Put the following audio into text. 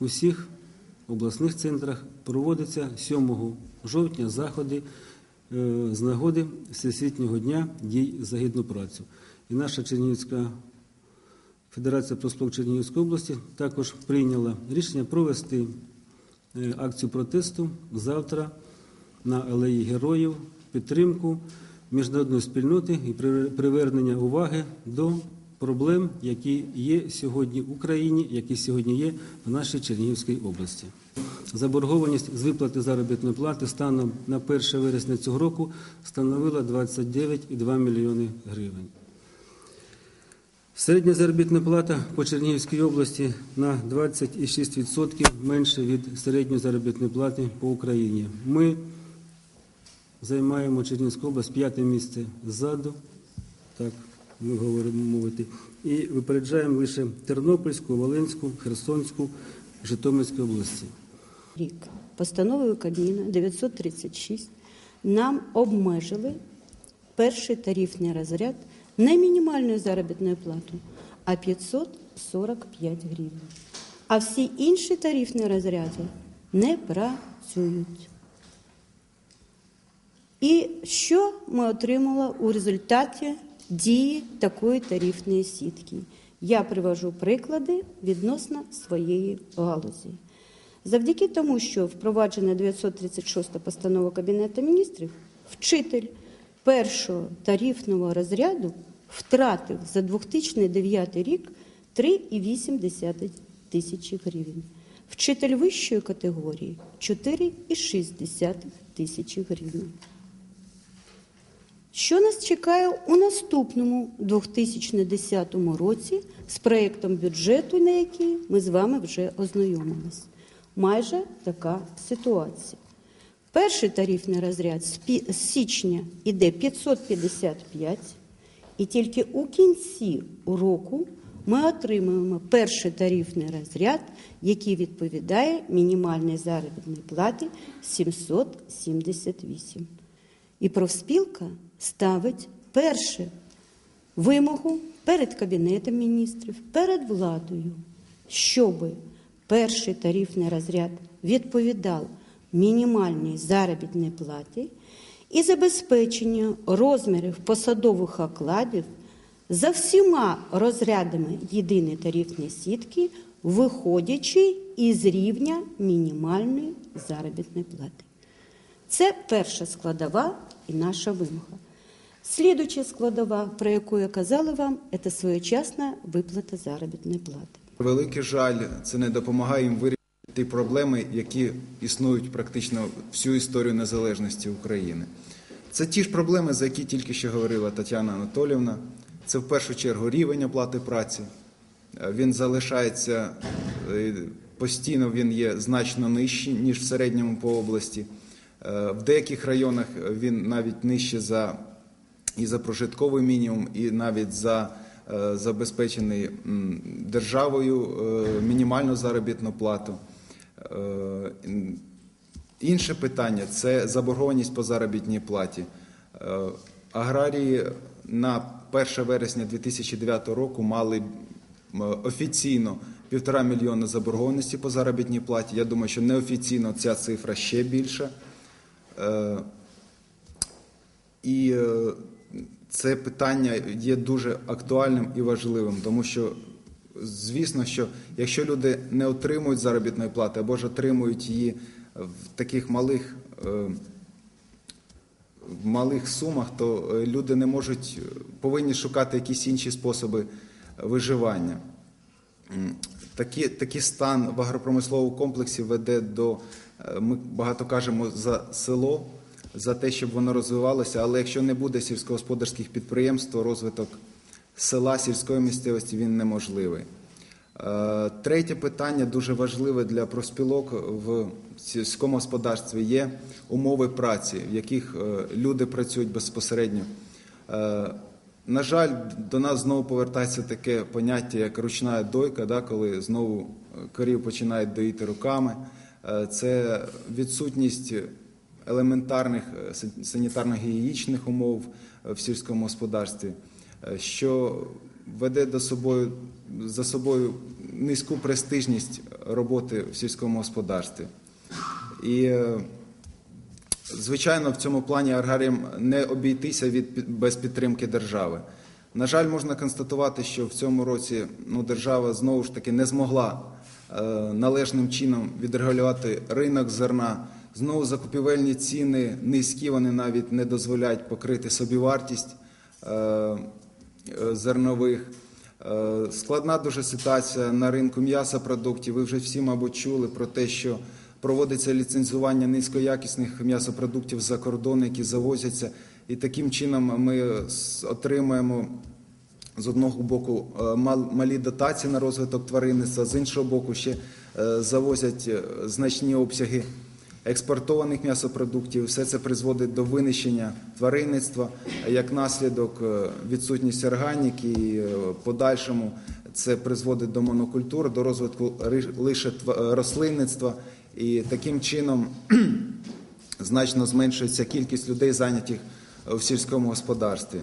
у всіх обласних центрах проводяться 7 жовтня заходи е, з нагоди Всесвітнього дня дій за гідну працю. І наша Чернігівська Федерація профспілок Чернігівської області також прийняла рішення провести е, акцію протесту завтра на алеї героїв, підтримку міжнародної спільноти і при- привернення уваги до проблем, які є сьогодні в Україні, які сьогодні є в нашій Чернігівській області. Заборгованість з виплати заробітної плати станом на 1 вересня цього року становила 29,2 мільйони гривень. Середня заробітна плата по Чернігівській області на 26% менше від середньої заробітної плати по Україні. Ми займаємо Чернігівську область п'яте місце ззаду, так ми говоримо мовити, і випереджаємо лише Тернопільську, Волинську, Херсонську, Житомирську області. рік постановою Кабміна 936 нам обмежили перший тарифний розряд не мінімальною заробітною платою, а 545 гривень. А всі інші тарифні розряди не працюють. І що ми отримали у результаті дії такої тарифної сітки? Я привожу приклади відносно своєї галузі. Завдяки тому, що впроваджена 936 постанова Кабінету міністрів, вчитель першого тарифного розряду втратив за 2009 рік 3,8 тисячі гривень. Вчитель вищої категорії 4,6 тисячі гривень. Що нас чекає у наступному 2010 році з проєктом бюджету, на який ми з вами вже ознайомились? Майже така ситуація. Перший тарифний розряд з січня йде 555, і тільки у кінці року ми отримуємо перший тарифний розряд, який відповідає мінімальній заробітній платі 778. І профспілка ставить перше вимогу перед Кабінетом міністрів, перед владою, щоб перший тарифний розряд відповідав мінімальній заробітній платі і забезпечення розмірів посадових окладів за всіма розрядами єдиної тарифної сітки, виходячи із рівня мінімальної заробітної плати. Це перша складова і наша вимога. Слідуча складова, про яку я казала вам, це своєчасна виплата заробітної плати. Великий жаль, це не допомагає їм вирішити ті проблеми, які існують практично всю історію незалежності України. Це ті ж проблеми, за які тільки що говорила Тетяна Анатолівна. Це в першу чергу рівень оплати праці. Е, Він залишається е, постійно, він є значно нижчий, ніж в середньому по області. Е, В деяких районах він навіть нижче за і за прожитковий мінімум, і навіть за е, забезпечений державою е, мінімальну заробітну плату. Е, Інше питання це заборгованість по заробітній платі. Е, Аграрії на 1 вересня 2009 року мали офіційно півтора мільйона заборгованості по заробітній платі. Я думаю, що неофіційно ця цифра ще більша. Е, і е, це питання є дуже актуальним і важливим, тому що, звісно, що якщо люди не отримують заробітної плати або ж отримують її в таких малих, е, в малих сумах, то люди не можуть, повинні шукати якісь інші способи виживання. Такі, такий стан в агропромисловому комплексі веде до, е, ми багато кажемо за село, за те, щоб воно розвивалося, але якщо не буде сільськогосподарських підприємств, то розвиток села, сільської місцевості він неможливий. Е, Третє питання дуже важливе для профспілок в сільському господарстві є умови праці, в яких е, люди працюють безпосередньо. На жаль, до нас знову повертається таке поняття, як ручна дойка, да, коли знову е, корів починають доїти руками. Е, Це відсутність елементарних е, санітарно-гігієнічних умов в сільському господарстві, що веде до собою, за собою низьку престижність роботи в сільському господарстві. І Звичайно, в цьому плані аграріям не обійтися від без підтримки держави. На жаль, можна констатувати, що в цьому році ну, держава знову ж таки не змогла е, належним чином відрегулювати ринок зерна. Знову закупівельні ціни низькі, вони навіть не дозволяють покрити собівартість е, е, зернових. Е, Складна дуже ситуація на ринку м'яса продуктів. Ви вже всі, мабуть, чули про те, що проводиться ліцензування низькоякісних м'ясопродуктів за кордон, які завозяться, і таким чином ми отримуємо з одного боку е, малі дотації на розвиток тваринництва, з іншого боку, ще е, завозять е, значні обсяги експортованих м'ясопродуктів. Все це призводить до винищення тваринництва, як наслідок відсутність органіки і подальшому це призводить до монокультур, до розвитку лише е, рослинництва. І таким чином значно зменшується кількість людей, зайнятих в сільському господарстві.